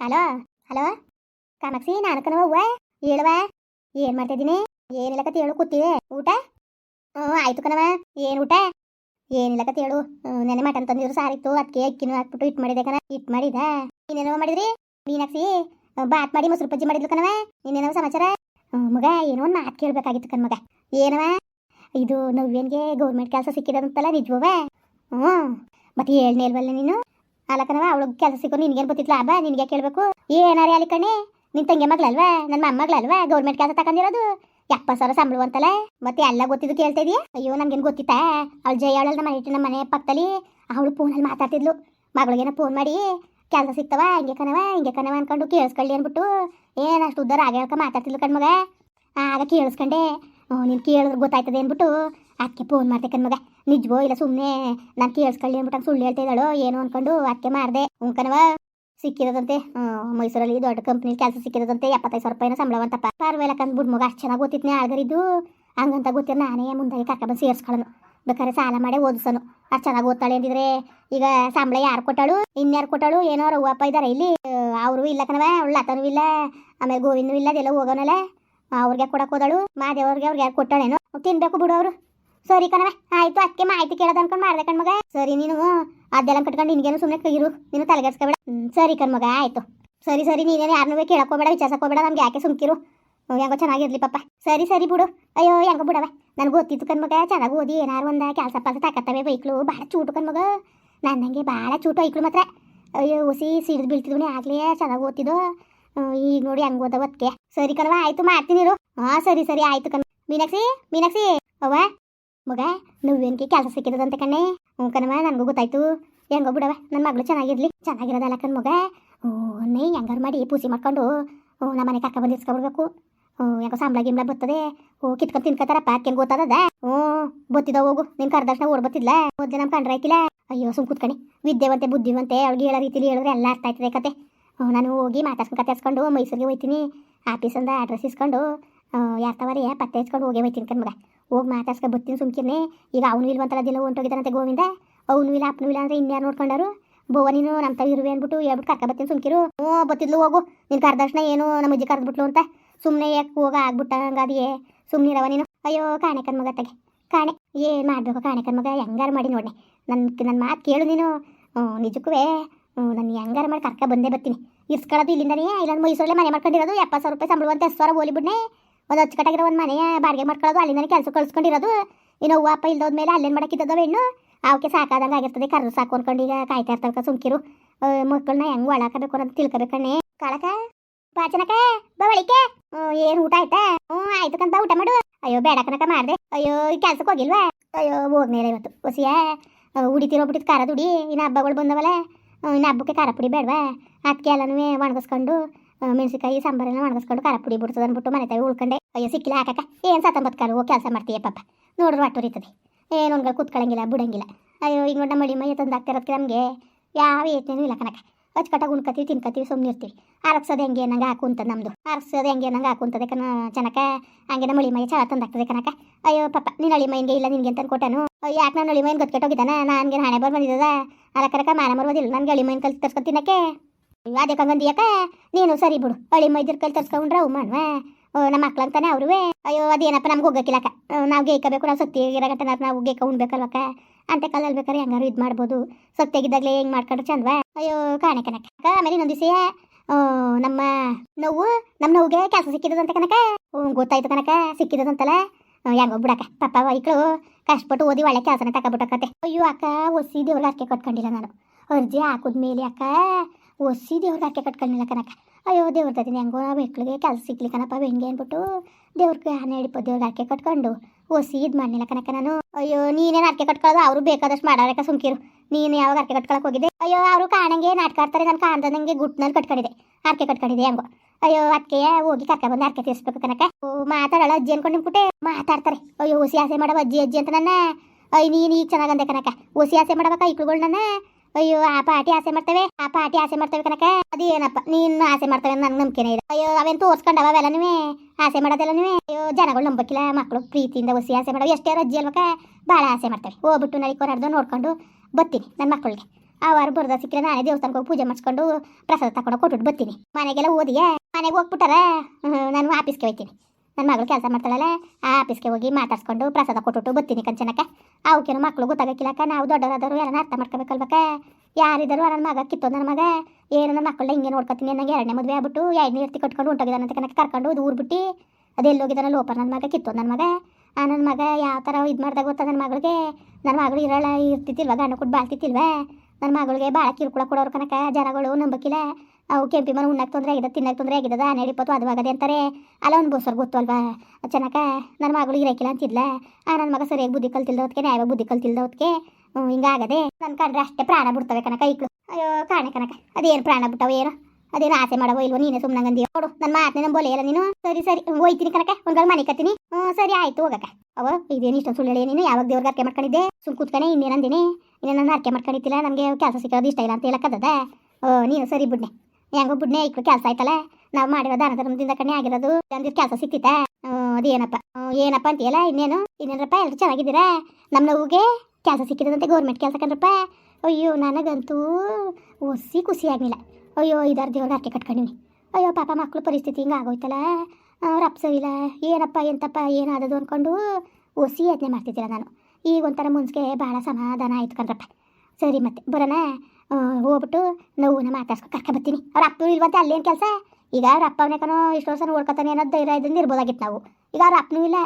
Hello hello? Kamakshi, ನಾನು ಕಣವ ಹೂವ. ಹೇಳುವ? ಏನ್ ಮಾಡ್ತಿದ್ದೀನಿ ಏನಿಲ್ಲ ಕತೆ ಹೇಳು ಕೂತಿದೆ ಊಟ? ಹ್ಞೂ ಆಯ್ತು ಕಣವ ಏನು ಊಟ? ಏನಿಲ್ಲ ಹೇಳು. ನೆನೆ ಮಟನ್ ತಂದಿದ್ರು, ಸಾರಿತ್ತು. ಅದಕ್ಕೆ ಅಕ್ಕಿನೂ ಹಾಕ್ಬಿಟ್ಟು ಇಟ್ ಮಾಡಿದೆ ಕಣ ಇಟ್ ಮಾಡಿದ? ನೀನೇನೋ ಮಾಡಿದ್ರಿ? ಮೀನಾಕ್ಷಿ ಬಾತ್ ಮಾಡಿ ಮೊಸರು ಬಜ್ಜಿ ಮಾಡಿದ್ಲು ಕಣವ ಇನ್ನೇನವ ಸಮಾಚಾರ? ಮಗ, ಏನೋ ಒಂದು ಮಾತು ಕೇಳಬೇಕಾಗಿತ್ತು ಕಣ ಮಗ. ಏನವ ಇದು ನವ್ಯನ್ಗೆ ಗೌರ್ಮೆಂಟ್ ಕೆಲಸ ಸಿಕ್ಕಿದಂತಲ್ಲ ನಿಜವೇ ಹ್ಞೂ ಮತ್ತೆ ಹೇಳ್ನೇ ಇಲ್ವಲ್ಲ ನೀನು? ಅಲ್ಲ ಅವಳು ಕೆಲಸ ಸಿಕ್ಕೋ ನಿನ್ಗೇನು ಗೊತ್ತಿತ್ತು ಲಾಭ? ನಿನ್ಗೆ ಕೇಳಬೇಕು ಏನಾರ ಅಲ್ಲಿ ಕಣೆ, ನಿನ್ ತಂಗಿ ಮಗಳಲ್ವಾ? ನನ್ನ ಮೊಮ್ಮಗಳಲ್ವಾ ಗೌರ್ಮೆಂಟ್ ಕೆಲಸ ತಕೊಂಡಿರೋದು ಎಪ್ಪತ್ತು ಸಾವಿರ ಸಂಬಳ ಅಂತಲ್ಲ ಮತ್ತೆ ಎಲ್ಲ ಗೊತ್ತಿದ್ದು ಕೇಳ್ತಾ ಇದೀಯ? ಅಯ್ಯೋ ನನ್ಗೇನು ಗೊತ್ತಿತ್ತಾ? ಅವಳು ಜಯ ಅವಳಲ್ಲ ನಮ್ಮ ಮನೆ ನಮ್ಮ ಮನೆ ಪಕ್ಕದಲ್ಲಿ. ಅವಳು ಫೋನಲ್ಲಿ ಮಾತಾಡ್ತಿದ್ಲು. ಮಗಳಿಗೇನೋ ಫೋನ್ ಮಾಡಿ, ಕೆಲಸ ಸಿಗ್ತವ ಹಿಂಗೆ ಕಣವ ಹಿಂಗೆ ಕಣವ ಅನ್ಕೊಂಡು ಕೇಳಿಸ್ಕೊಳ್ಳಿ ಅಂದ್ಬಿಟ್ಟು ಏನ್ ಅಷ್ಟು ಉದ್ದಾರ ಆಗ ಹೇಳ್ಕ ಮಾತಾಡ್ತಿದ್ಲು ಕಣ್ಮಗ. ಆಗ ಕೇಳಿಸ್ಕೊಂಡೆ ನೀನು ಕೇಳಿದ್ರೆ ಗೊತ್ತಾಯ್ತದೆ ಅಂದ್ಬಿಟ್ಟು ಅದಕ್ಕೆ ಫೋನ್ ಮಾಡ್ದೆ ಕಣ್ಮಗ. ನಿಜವೋ ಇಲ್ಲ ಸುಮ್ಮನೆ ನಾನು ಕೇಳಿಸ್ಕೊಳ್ಳಿ ಅಂದ್ಬಿಟ್ಟು ಸುಳ್ಳು ಹೇಳ್ತಾ ಇದ್ದಾಳೋ ಏನೋ ಅನ್ಕೊಂಡು ಅದಕ್ಕೆ ಮಾಡಿದೆ ಉಂಕನವ? ಸಿಕ್ಕಿರೋದಂತೆ ಮೈಸೂರಲ್ಲಿ ದೊಡ್ಡ ಕಂಪ್ನಿ ಕೆಲಸ ಸಿಕ್ಕಿರೋದಂತೆ ಎಪ್ಪತ್ತೈದು ಸಾವಿರ ರೂಪಾಯಿನ ಸಂಬಳವಂತಪ್ಪ ಪರವಾಗಿಲ್ಲ ಬಿಡ್ ಮಗ ಅಷ್ಟು ಚೆನ್ನಾಗಿ ಗೊತ್ತಿತ್ತು ಆಳ್ಗರಿದ್ದು. ಹಂಗಂತ ಗೊತ್ತಿರ ನಾನೇ ಮುಂದಾಗಿ ಕರ್ಕೊಂಡ್ಬಂದು ಸೇರಿಸ್ಕೊಳ್ಳೋನು ಬೇಕಾದ್ರೆ ಸಾಲ ಮಾಡೇ ಓದಿಸೋನು. ಅಷ್ಟು ಚೆನ್ನಾಗಿ ಓದ್ತಾಳೆ ಅಂದಿದ್ರೆ ಈಗ ಸಂಬಳ ಯಾರು ಕೊಟ್ಟಾಳು? ಇನ್ಯಾರು ಕೊಟ್ಟಾಳು? ಏನೋ ಅವ್ವ ಇದ್ದಾರೆ ಇಲ್ಲಿ. ಅವರು ಇಲ್ಲ ಕಣವ, ಅವಳು ಲತನೂ ಇಲ್ಲ, ಆಮೇಲೆ ಗೋವಿಂದೂ ಇಲ್ಲ, ಅದೆಲ್ಲ ಹೋಗೋನಲ್ಲ ಅವ್ರಿಗೆ ಕೊಡಕ್ಕೆ ಹೋದಳು. ಮಾದೇವ್ರಿಗೆ ಅವ್ರಿಗೆ ಯಾರು ಕೊಟ್ಟಾಳೇನೋ. ತಿನ್ಬೇಕು ಬಿಡು ಅವರು. ಸರಿ ಕಣವ ಆಯ್ತು ಅದಕ್ಕೆ ಮಾಹಿತಿ ಕೇಳೋದು ಅನ್ಕೊಂಡು ಮಾಡ್ದೆ ಕಣ್ಮಗ ಸರಿ ನೀನು ಅದೆಲ್ಲ ಕಟ್ಕೊಂಡು ನಿನಗೇನು ಸುಮ್ಮನೆ ಇರು, ನೀನು ತಲೆಗೆಡ್ಸ್ಕೊಬೇಡ ಸರಿ ಕಣ್ಮಗ ಆಯ್ತು. ಸರಿ ಸರಿ, ನೀನೇನು ಯಾರನ್ನೂ ಕೇಳಕ್ಕೋಬೇಡ ಹೋಗ್ಬೇಡ ವಿಚಾರಕ್ಕೆ ಹೋಗ್ಬೇಡ, ನಮ್ಗೆ ಯಾಕೆ ಸುಮ್ಕಿರು? ಹೆಂಗೋ ಚೆನ್ನಾಗಿರ್ಲಿ ಪಾಪ. ಸರಿ ಸರಿ ಬಿಡು. ಅಯ್ಯೋ, ಹೆಂಗೋ ಬಿಡವ ನನಗೆ ಗೊತ್ತಿತ್ತು ಕಣ್ಮಗ ಚೆನ್ನಾಗಿ ಓದಿ, ಏನಾರು ಒಂದ ಕೆಲಸ ಪಾಸ ತಾಕತ್ತವೆ ಬೈಕ್ಳು ಭಾಳ ಚೂಟು ಕಣ್ಮಗ ನನ್ನಂಗೆ ಭಾಳ ಚೂಟು ಐಕ್ಳು ಮಾತ್ರ. ಅಯ್ಯೋ ಹುಸಿ ಸಿಡಿದು ಬೀಳ್ತಿದ್ವಿ ಆಗ್ಲೇ ಚೆನ್ನಾಗಿ ಓದ್ತಿದ್ದು. ಈಗ ನೋಡಿ ಹೆಂಗ್ ಓದವ ಅದಕ್ಕೆ ಸರಿ ಕಣವ ಆಯ್ತು, ಮಾಡ್ತೀನಿ ಹಾಂ, ಸರಿ ಸರಿ, ಆಯ್ತು ಕಣ್ ಮೀನಾಕ್ಷಿ ಮೀನಾಕ್ಷಿ. ಅವ್ವ ಮಗ ನೀವೇನ್ಗೆ ಕೆಲಸ ಸಿಕ್ಕಿದಂತ ಕಣ್ಣೆ? ಹ್ಞೂ ಕಣವ ನನಗೂ ಗೊತ್ತಾಯ್ತು. ಹೆಂಗೋ ಬಿಡವ ನನ್ನ ಮಗಳು ಚೆನ್ನಾಗಿರ್ಲಿ, ಚೆನ್ನಾಗಿರೋದಲ್ಲ ಕಣ್ ಮಗ. ಹ್ಞೂ, ನೀ ಹೆಂಗಾರು ಮಾಡಿ ಪೂಸಿ ಮಾಡ್ಕೊಂಡು, ಹ್ಞೂ, ನಮ್ಮ ಮನೆ ಕಕ್ಕ ಬಂದು ಇಸ್ಕೊಬಿಡ್ಬೇಕು ಹ್ಞೂ ಯಾಕೋ ಸಂಬಳ ಗಿಂಬಳ ಬರ್ತದೆ. ಹ್ಞೂ, ಕಿತ್ಕೊಂಡು ತಿನ್ಕೋತಾರಪ್ಪ ಅಕ್ಕೇನು ಗೊತ್ತದ ಹ್ಞೂ, ಬತ್ತಿದ ಹೋಗು, ನಿನ್ ಕರ್ದರ್ಶನ ಓಡ್ ಬತ್ತಿದ್ಲ ಮೊದ್ಲು ನಮ್ಮ ಕಂಡ್ರೆ ಆಯ್ತಿಲ್ಲ ಅಯ್ಯೋ, ಸುಮ್ ಕೂತ್ಕಣಿ. ವಿದ್ಯಾವಂತೆ, ಬುದ್ಧಿವಂತೆ, ಅವ್ಳಿಗೆ ಹೇಳೋ ರೀತಿಲಿ ಹೇಳಿದ್ರೆ ಎಲ್ಲ ಅರ್ಥ ಆಯ್ತದೆ ಕತೆ. ಹ್ಞೂ, ನಾನು ಹೋಗಿ ಮಾತಾಡ್ಸ್ಕೊಂಡು ಕತೆ ಹಚ್ಕೊಂಡು ಮೈಸೂರಿಗೆ ಹೋಯ್ತೀನಿ. ಆಫೀಸಿಂದ ಅಡ್ರೆಸ್ ಇಸ್ಕೊಂಡು ಯಾರ್ತಾವರೇ ಪತ್ತೆ ಹಚ್ಕೊಂಡು ಹೋಗಿ ಹೋಯ್ತೀನಿ ಕಣ್ಮಗ ಹೋಗಿ ಮಾತಾಡ್ಸ್ಕೊ ಬರ್ತೀನಿ ಸುಮ್ಕಿರ್ನೆ. ಈಗ ಅವನು ಇಲ್ವಂತಲ್ಲ ದಿನ ಹೊಂಟೋಗಿದ್ದಾನಂತೆ ಗೋವಿಂದ. ಅವನು ಇಲ್ಲ ಅಪ್ನೂ ಇಲ್ಲ ಅಂದ್ರೆ ಇನ್ಯಾರು ನೋಡ್ಕೊಂಡರು? ಬೋವ, ನೀನು ನಮ್ಮ ತಾಯಿ ಇರುವೆ ಅಂದ್ಬಿಟ್ಟು ಹೇಳ್ಬಿಟ್ಟು ಕರ್ಕ ಬತ್ತೀನಿ ಸುಮ್ಕಿರು. ಹ್ಞೂ, ಬತ್ತಿದ್ಲು ಹೋಗು. ನಿನ್ ಕರ್ದರ್ಶನ ಏನು ನಮ್ಮ ಅಜ್ಜಿ ಕರೆದ್ಬಿಟ್ಲು ಅಂತ. ಸುಮ್ಮನೆ ಯಾಕೆ ಹೋಗ ಆಗ್ಬಿಟ್ಟ ಹಂಗಾದಿಯೇ ಸುಮ್ಮನೆ ಇರವ ನೀನು. ಅಯ್ಯೋ ಕಾಣೆಕನ್ ಮಗ ತಗೆ. ಕಾಣೆ. ಏನು ಮಾಡಬೇಕು ಕಾಣೆ ಮಗ? ಹೆಂಗಾರು ಮಾಡಿ ನೋಡಿ ನನ್ನ ನನ್ನ ಮಾತು ಕೇಳು ನೀನು. ನಿಜಕ್ಕೂ ನಾನು ಹೆಂಗಾರು ಮಾಡಿ ಕರ್ಕ ಬಂದೇ ಬರ್ತೀನಿ ಇಸ್ಕೊಳ್ಳೋದು ಇಲ್ಲಿಂದನೇ. ಇಲ್ಲ ಮೈಸೂರಲ್ಲೇ ಮನೆ ಮಾಡ್ಕೊಂಡಿರೋದು. ಎಪ್ಪತ್ತು ಸಾವಿರ ರೂಪಾಯಿ ಸಂಬಳ ಅಂತ ಎಷ್ಟು ಸಾವಿರ ಹೋಲಿಬಿಡ್ನೆ ಒಂದು ಅಚ್ಚುಕಟ್ಟಾಗಿರೋ ಒಂದು ಮನೆಯ ಬಾಡಿಗೆ ಮಾಡ್ಕೊಳ್ಳೋದು ಅಲ್ಲಿಂದನೇ ಕೆಲಸ ಕಳ್ಸ್ಕೊಂಡಿರೋದು. ಇನ್ನು ಅಪ್ಪ ಇಲ್ದೋದ್ಮೇಲೆ ಅಲ್ಲೇನು ಮಾಡೋಕ್ಕಿದ್ದದ ಹೆಣ್ಣು, ಅವಕ್ಕೆ ಸಾಕಾದಂಗೆ ಆಗಿರ್ತದೆ, ಕರ್ದು ಸಾಕು ಅನ್ಕೊಂಡು ಈಗ ಕಾಯ್ತಾ ಇರ್ತಾವೆ ಸುಮ್ಕಿರು. ಮಕ್ಕಳನ್ನ ಹೆಂಗೆ ಒಳಕಬೇಕು ಅನ್ನೋದು ತಿಳ್ಕೊಬೇಕಣ್ಣೆ ಕಾಳಕ ಪಾಚನಕ ಬಳಿಕೆ ಏನು ಊಟ ಆಯ್ತಾ? ಹ್ಞೂ ಆಯ್ತು ಕಂತ ಊಟ ಮಾಡು. ಅಯ್ಯೋ, ಬೇಡ ಕನಕ ಮಾಡ್ದೆ. ಅಯ್ಯೋ ಕೆಲ್ಸಕ್ಕೆ ಹೋಗಿಲ್ವಾ? ಅಯ್ಯೋ ಹೋಗ್ಮೇಲೆ ಇವತ್ತು, ಹೊಸಿಯ. ಉಡಿತಿರೋಗ್ಬಿಟ್ಟಿದ್ದು ಖಾರ ದುಡಿ ಇನ್ನು ಹಬ್ಬಗಳು ಬಂದವಲ್ಲ. ಇನ್ನು ಹಬ್ಬಕ್ಕೆ ಖಾರ ಪುಡಿ ಬೇಡವಾ? ಅದಕ್ಕೆ ಎಲ್ಲನೂ ಒಣಗಿಸ್ಕೊಂಡು ಮೆಣಸಿಕಾಯಿ ಸಾಂಬಾರೆಲ್ಲ ಒಣಗಿಸ್ಕೊಂಡು ಖಾರ ಪುಡಿ ಬಿಡ್ತದೆ ಅಂದ್ಬಿಟ್ಟು ಮನೆ ತಾಯಿ ಉಳ್ಕೊಂಡೆ. ಅಯ್ಯೋ, ಸಿಕ್ಕಿಲ್ಲ, ಹಾಕಕ್ಕ. ಏನು ಸತ್ತಂಬತ್ತು ಕಾಲು? ಹೋಗಿ ಕೆಲಸ ಮಾಡ್ತೀಯ, ಪಾಪ. ಉರಿತದೆ. ಏನು ಒಂದ್ಗಳು ಕೂತ್ಕೊಳ್ಳಂಗಿಲ್ಲ ಬಿಡಂಗಿಲ್ಲ. ಅಯ್ಯೋ, ಈಗ ನೋಡ ಮಳಿ ಮೈ ತಂದು ನಮಗೆ ಯಾವ ಯೋಚನೆನೂ ಇಲ್ಲ ಕನಕ ಅಚ್ಚುಕಟ್ಟಾಗಿ ಉಣ್ಕತೀವಿ ತಿನ್ಕತೀವಿ ಸುಮ್ಮನೆ ಇರ್ತೀವಿ. ಆರಕ್ಸೋದು ಹೆಂಗೆ ನಂಗೆ ಹಾಕುಂತದ ನಮ್ಮದು ಆರಕ್ಸೋದು ಹೆಂಗೆ ನಂಗೆ ಹಾಕುಂತದೆ ಕಣ ಚನಕ ಹಂಗೆ ನಮ್ಮ ಮೈ ಚಳ ತಂದಾಗ್ತದೆ ಕನಕ ಅಯ್ಯೋ, ಪಾಪ ನೀನು ಹಳಿ ಮೈನ್ಗೆ ಇಲ್ಲ ನಿನಗೆ ಅಂತ ಕೊಟ್ಟನು? ಯಾಕೆ ನಾನು ಹಳಿ ಮೈನ್ ಗೊತ್ಕೆಟ್ಟೋಗಿದ್ದಾನ ನನಗೆ ಹಣೆ ಬರ್ ಬಂದಿದ್ದದ ಅಲ್ಲ ಕರಕ ಮಾನ ಮರ್ಬೋದಿಲ್ಲ ನನಗೆ ಅಳಿ ಮೈನ್ ಕಲ್ತು ತರ್ಸ್ಕೊಂಡು ಅದೇ ಕಂಗಂದಿಯಕ್ಕ ನೀನು ಸರಿ ಬಿಡು. ಹಳಿ ಮೈದ್ರ ಕಲ್ ತರ್ಸ್ಕೊಂಡ್ರೆ ಅವು ಮಾನ್ವ. ನಮ್ಮ ಮಕ್ಳಂತಾನೆ ಅವ್ರುವೆ. ಅಯ್ಯೋ, ಅದೇನಪ್ಪ ನಮ್ಗೆ ಹೋಗಕ್ಕಿಲ್ಲಕ್ಕ ನಾವು ಗೇಯ್ಕಬೇಕು, ನಾವು ಸತ್ತಿ ಗಂಟೆ ನಾವು ಗೇಕ ಉಣ್ಬೇಕಲ್ವಕ್ಕ. ಅಂತೆ ಕಲ್ಲಲ್ಲಿ ಬೇಕಾದ್ರೆ ಹೆಂಗಾರು ಇದು ಮಾಡ್ಬೋದು. ಸತ್ಯಾಗಿದ್ದಾಗಲೇ ಹೆಂಗೆ ಮಾಡ್ಕೊಂಡ್ರೆ ಚಂದ್ವ. ಅಯ್ಯೋ, ಕಾಣೆ ಕನಕ ಆಮೇಲೆ ಇನ್ನೊಂದು ದಿವಸ ನಮ್ಮ ನೋವು ನಮ್ಮ ನೋವಿಗೆ ಕೆಲಸ ಸಿಕ್ಕಿದಂತೆ ಕನಕ ಗೊತ್ತಾಯ್ತು ಕನಕ ಸಿಕ್ಕಿದಂತಲ್ಲ ಹೆಂಗೋ ಬಿಡಕ್ಕ. ಪಾಪ ವೈಕ್ಳು ಕಷ್ಟಪಟ್ಟು ಓದಿ ಒಳ್ಳೆ ಕೆಲಸನ ತಗೊಬಿಟ್ಟಕತ್ತೆ ಅಯ್ಯೋ, ಅಕ್ಕ ಒಸಿ ದೇವ್ರಿಗೆ ಅರ್ಕೆ ಕಟ್ಕೊಂಡಿಲ್ಲ ನಾನು. ಅರ್ಜಿ ಹಾಕಿದ್ಮೇಲೆ ಅಕ್ಕ ಒಸಿ ದೇವ್ರಿಗೆ ಅರ್ಕೆ ಕಟ್ಕೊಂಡಿಲ್ಲ ಕನಕ ಅಯ್ಯೋ, ದೇವ್ರ ತದ್ದೀನಿ ಹೆಂಗೋ ಮಕ್ಳಿಗೆ ಕೆಲಸ ಸಿಕ್ಲಿ ಕಣಪ್ಪ, ಹೆಂಗೆ ಅಂದ್ಬಿಟ್ಟು ದೇವ್ರಿಗೆ ಹಣ ಹಿಡಿಪೋ ದೇವ್ರಿಗೆ ಅರ್ಕೆ ಕಟ್ಕೊಂಡು ಓಸಿ ಇದು ಮಾಡಲಿಲ್ಲ ಕನಕ ನಾನು. ಅಯ್ಯೋ, ನೀನೇನು ಅರ್ಕೆ ಕಟ್ಕೊಳ್ಳೋದು ಅವರು ಬೇಕಾದಷ್ಟು ಮಾಡಾರಕ ಸುಮ್ಕಿರು. ನೀನು ಯಾವಾಗ ಅರ್ಕೆ ಕಟ್ಕೊಳಕ್ಕೆ ಹೋಗಿದೆ ಅಯ್ಯೋ, ಅವರು ಕಾಣಂಗೆ ನಾಟಕ ಆಡ್ತಾರೆ, ನಾನು ಕಾಣ್ದಂಗೆ ಗುಟ್ನಲ್ಲಿ ಕಟ್ಕೊಂಡಿದೆ ಅರ್ಕೆ ಕಟ್ಕೊಂಡಿದೆ ಹೆಂಗೋ. ಅಯ್ಯೋ ಅದಕ್ಕೆ ಹೋಗಿ ಕರ್ಕ ಬಂದು ಅರ್ಕೆ ತೀರಿಸ್ಬೇಕು ಕನಕ ಮಾತಾಡಲ್ಲ ಅಜ್ಜಿ ಅನ್ಕೊಂಡು ನಿಮ್ಕುಟೆ ಮಾತಾಡ್ತಾರೆ. ಅಯ್ಯೋ, ಹುಸಿ ಆಸೆ ಮಾಡವ ಅಜ್ಜಿ ಅಜ್ಜಿ ಅಂತ ನನ್ನ. ಅಯ್ಯ ನೀನು ಈಗ ಚೆನ್ನಾಗಂದೆ ಕನಕ ಹುಸಿ ಆಸೆ ಮಾಡಬೇಕ ಇಕ್ಳುಗಳು ನನ್ನ. ಅಯ್ಯೋ, ಆ ಪಾಟಿ ಆಸೆ ಮಾಡ್ತವೆ, ಆ ಪಾಟಿ ಆಸೆ ಮಾಡ್ತವೆ ಕನಕ ಅದೇನಪ್ಪ ನೀನು ಆಸೆ ಮಾಡ್ತವೆ ನನ್ಗೆ ನಂಗೆ ನಂಬಿಕೆನೇ ಇದೆ ಅಯ್ಯೋ ಅವೇನು ಅವೆಲ್ಲ ನೀವೇ? ಆಸೆ ಮಾಡೋದೆಲ್ಲನೂ ಅಯ್ಯೋ, ಜನಗಳು ನಂಬಕ್ಕಿಲ್ಲ ಮಕ್ಕಳು ಪ್ರೀತಿಯಿಂದ ಹುಸಿ ಆಸೆ ಮಾಡೋ ಎಷ್ಟೇ ರಜ್ಜಿ ಅಲ್ವಕ ಭಾಳ ಆಸೆ ಮಾಡ್ತವೆ. ಹೋಗ್ಬಿಟ್ಟು ನಳಿ ಕೊರಾಡ್ದು ನೋಡ್ಕೊಂಡು ಬರ್ತೀನಿ ನನ್ನ ಮಕ್ಕಳಿಗೆ ಅವರು ವಾರ ಬರದ ಸಿಕ್ಕರೆ ನಾನೇ ದೇವಸ್ಥಾನಕ್ಕೆ ಹೋಗಿ ಪೂಜೆ ಮಾಡಿಸ್ಕೊಂಡು ಪ್ರಸಾದ ತಗೊಂಡು ಕೊಟ್ಬಿಟ್ಟು ಬರ್ತೀನಿ. ಮನೆಗೆಲ್ಲ ಓದಿಯೇ ಮನೆಗೆ ಹೋಗ್ಬಿಟ್ಟಾರ? ನಾನು ಆಫೀಸ್ಗೆ ಹೋಗ್ತೀನಿ. ನನ್ನ ಮಗಳು ಕೆಲಸ ಮಾಡ್ತಾಳಲ್ಲ, ಆ ಆಫೀಸ್ಗೆ ಹೋಗಿ ಮಾತಾಡ್ಸ್ಕೊಂಡು ಪ್ರಸಾದ ಕೊಟ್ಟು ಬತ್ತೀನಿ ಕಂಚನಕ್ಕ. ಅವಕ್ಕೇನು ಮಕ್ಕಳು ಗೊತ್ತಾಗಕ್ಕಿಲ್ಲಕ್ಕ, ನಾವು ದೊಡ್ಡವರಾದವರು ಎಲ್ಲ ಅರ್ಥ ಮಾಡ್ಕೋಬೇಕಲ್ಬೇಕ ಯಾರಿದ್ದರು ನನ್ನ ಮಗ ಕಿತ್ತು ನನ್ನ ಮಗ. ಏನು ನನ್ನ ಮಕ್ಕಳು ಹಿಂಗೆ ನೋಡ್ಕೊತೀನಿ ನನಗೆ ಎರಡನೇ ಮದುವೆ ಆಗ್ಬಿಟ್ಟು ಎರಡನೇ ಇರ್ತಿ ಕಟ್ಕೊಂಡು ಹೊಂಟೋಗಿದ್ದಾನಂತ ಕನಕ್ಕೆ ಕರ್ಕೊಂಡು ಅದು ಊರ್ಬಿಟ್ಟು ಅದೆಲ್ಲಿ ಹೋಗಿದ್ದಾನ ಲೋಪರ್ ನನ್ನ ಮಗ ಕಿತ್ತು ನನ್ನ ಮಗ. ಆ ನನ್ನ ಮಗ ಯಾವ ಥರ ಇದು ಮಾಡ್ದಾಗ ಗೊತ್ತಾ ನನ್ನ ಮಗಳಿಗೆ? ನನ್ನ ಮಗಳು ಇರಲ್ಲ ಇರ್ತಿತ್ತಿಲ್ವ ಗಂಡ ಕೊಟ್ಟು ಬಾಳ್ತಿತ್ತಿಲ್ವ ನನ್ನ ಮಗಳಿಗೆ ಭಾಳ ಕಿರುಕುಳ ಕೊಡೋರು ಕನಕ ಜನಗಳು ನಂಬಕಿಲ್ಲ. ಅವು ಕೆಂಪಿ ಮನೆ ಉಣ್ಣಕ್ಕೆ ತೊಂದರೆ ಆಗಿದೆ ತಿನ್ನಕ್ಕೆ ತೊಂದರೆ ಆಗಿದ್ದದ ಹನ್ನೆರಡು ಇಪ್ಪತ್ತು ಅದು ಆಗದೆ ಅಂತಾರೆ. ಅಲ್ಲ ಒಂದು ಬೋಸರ್ ಗೊತ್ತು ಅಲ್ವಾ? ಚೆನ್ನಕ ನನ್ನ ಮಗಳು ಇರಕ್ಕಿಲ್ಲ ಅಂತಿದ್ಲ? ಆ ನನ್ನ ಮಗ ಸರಿಯಾಗಿ ಬುದ್ಧಿ ಕಲ್ತಿಲ್ದವತ್ಗೆ ನ್ಯಾಯ ಬುದ್ಧಿ ಕಲ್ತಿಲ್ದವತ್ಗೆ ಹಿಂಗಾಗದೆ. ನನ್ನ ಕಂಡ್ರೆ ಅಷ್ಟೇ ಪ್ರಾಣ ಬಿಡ್ತವೆ ಕನಕ ಇಕ್ಳು ಅಯ್ಯೋ, ಕಾಣೆ ಕನಕ ಅದೇನು ಪ್ರಾಣ ಬಿಟ್ಟವ ಏನು? ಅದೇನು ಆಸೆ ಮಾಡವೋ ಇಲ್ವೋ, ನೀನೇ ಸುಮ್ಮನಂಗಂದಿ ನೋಡು ನನ್ನ ಮಾತನ್ನ ನಂಬೋಲೆ ಇಲ್ಲ ನೀನು? ಸರಿ ಸರಿ ಹೋಯ್ತೀನಿ ಕನಕ ಒಂದ್ಗಳು ಮನೆ ಕತ್ತೀನಿ. ಹ್ಞೂ ಸರಿ, ಆಯ್ತು, ಹೋಗಕ್ಕ. ಅವ ಇದೇನು ಇಷ್ಟ ಸುಳ್ಳು ಹೇಳಿ ನೀನು ಯಾವಾಗ ದೇವ್ರಿಗೆ ಅರ್ಕೆ ಮಾಡ್ಕೊಂಡಿದ್ದೆ? ಸುಮ್ ಕೂತ್ಕನೆ ಇನ್ನೇನಂದಿನಿ ಇನ್ನೇನು ನಾನು ಅರ್ಕೆ ಮಾಡ್ಕೊಂಡಿದ್ದಿಲ್ಲ? ನನಗೆ ಕೆಲಸ ಸಿಕ್ಕೋದು ಇಷ್ಟ ಇಲ್ಲ ಅಂತ ಹೇಳಕ್ಕದ ಓ, ನೀನು ಸರಿ ಬಿಡ್ನೆ. ಹೆಂಗೋ ಬುಡ್ನೇ ಐಕ್ವ ಕೆಲಸ ಆಯ್ತಲ್ಲ? ನಾವು ಮಾಡಿರೋ ದಾನ ಧರ್ಮದಿಂದ ಕಣ್ಣೆ ಆಗಿರೋದು. ಅಂದ್ರೆ ಕೆಲಸ ಸಿಕ್ತಿತ್ತ? ಅದೇನಪ್ಪ. ಏನಪ್ಪ ಅಂತೀಯಲ್ಲ? ಇನ್ನೇನು? ಇನ್ನೇನಪ್ಪ ಎಲ್ಲರೂ ಚೆನ್ನಾಗಿದ್ದೀರಾ? ನಮ್ಮ ನೋವಿಗೆ ಕೆಲಸ ಸಿಕ್ಕಿದಂತೆ ಗೌರ್ಮೆಂಟ್ ಕೆಲಸ ಕಂಡ್ರಪ್ಪ. ಅಯ್ಯೋ, ನನಗಂತೂ ಒಸಿ ಖುಷಿ ಅಯ್ಯೋ ಇದಾರ ದೇವ್ರ ಅರ್ಕೆ ಕಟ್ಕೊಂಡಿನಿ ಅಯ್ಯೋ, ಪಾಪ ಮಕ್ಕಳು ಪರಿಸ್ಥಿತಿ ಹಿಂಗೆ ಆಗೋಯ್ತಲ್ಲ? ಅವ್ರ ಅಪ್ಸವಿಲ್ಲ ಏನಪ್ಪ, ಎಂತಪ್ಪ, ಏನಾದದು ಅಂದ್ಕೊಂಡು ಒಸಿ ಯತ್ನೆ ಮಾಡ್ತಿದ್ದೀರಾ ನಾನು? ಈಗ ಒಂಥರ ಮುನ್ಸಿಗೆ ಭಾಳ ಸಮಾಧಾನ ಆಯ್ತು ಕಂಡ್ರಪ್ಪ ಸರಿ ಮತ್ತೆ, ಬರೋಣ? ಹೋಗ್ಬಿಟ್ಟು ನೋವನ್ನ ಮಾತಾಡ್ಸ್ಕೊ ಕರ್ಕೊಬತ್ತೀನಿ ಅವ್ರ ಅಪ್ಪ ಇಲ್ವಂತೆ ಅಲ್ಲೇನು ಕೆಲಸ? ಈಗ ಅವ್ರ ಅಪ್ಪ ಅವನೇಕನೋ ಇಷ್ಟು ವರ್ಷ ನೋಡ್ಕೊತಾನೆ ಅನ್ನೋ ಧೈರ್ಯ ಇದರಿಂದ ಇರ್ಬೋದಾಗಿತ್ತು ನಾವು. ಈಗ ಅವ್ರ ಅಪ್ಪನೂ ಇಲ್ಲ.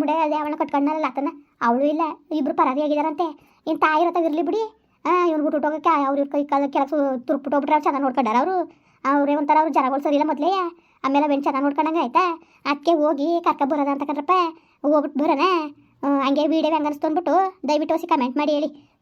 ಮುಡೆ ಅದೇ ಅವಳನ್ನ ಕಟ್ಕೊಂಡಲ್ಲ ಆತನ. ಅವಳು ಇಲ್ಲ. ಇಬ್ಬರು ಪರಾರಿ ಆಗಿದಾರಂತೆ. ಇನ್ನು ತಾಯಿ ಇರತ್ತಾಗ ಇರಲಿ ಬಿಡಿ. ಹಾಂ ಇವ್ನು ಬಿಟ್ಟು ಹೋಗೋಕೆ ಅವ್ರ ಇವ್ರ ಕೈ ಕಾಲ ಕೆಲಸ ತುರ್ಬಿಟ್ಟು ಹೋಗ್ಬಿಟ್ರೆ ಅವ್ರು ಚೆನ್ನಾಗಿ ನೋಡ್ಕೊಂಡಾರ ಅವರು. ಅವರೇ ಒಂಥರ ಅವ್ರು ಜನಗಳು ಸರಿ ಇಲ್ಲ ಮೊದಲೇ. ಆಮೇಲೆ ಅವೇನು ಚೆನ್ನಾಗಿ ನೋಡ್ಕೊಂಡಂಗೆ ಆಯ್ತಾ? ಅದಕ್ಕೆ ಹೋಗಿ ಕರ್ಕ ಬರೋದ ಅಂತ ಕಂಡ್ರಪ್ಪ. ಹೋಗ್ಬಿಟ್ಟು ಬರೋಣ. ಹಂಗೆ ವೀಡಿಯೋ ಹೆಂಗೆ ಅನಿಸ್ತು ಅಂದ್ಬಿಟ್ಟು ದಯವಿಟ್ಟು ಹೊಸಿ ಕಮೆಂಟ್ ಮಾಡಿ ಹೇಳಿ.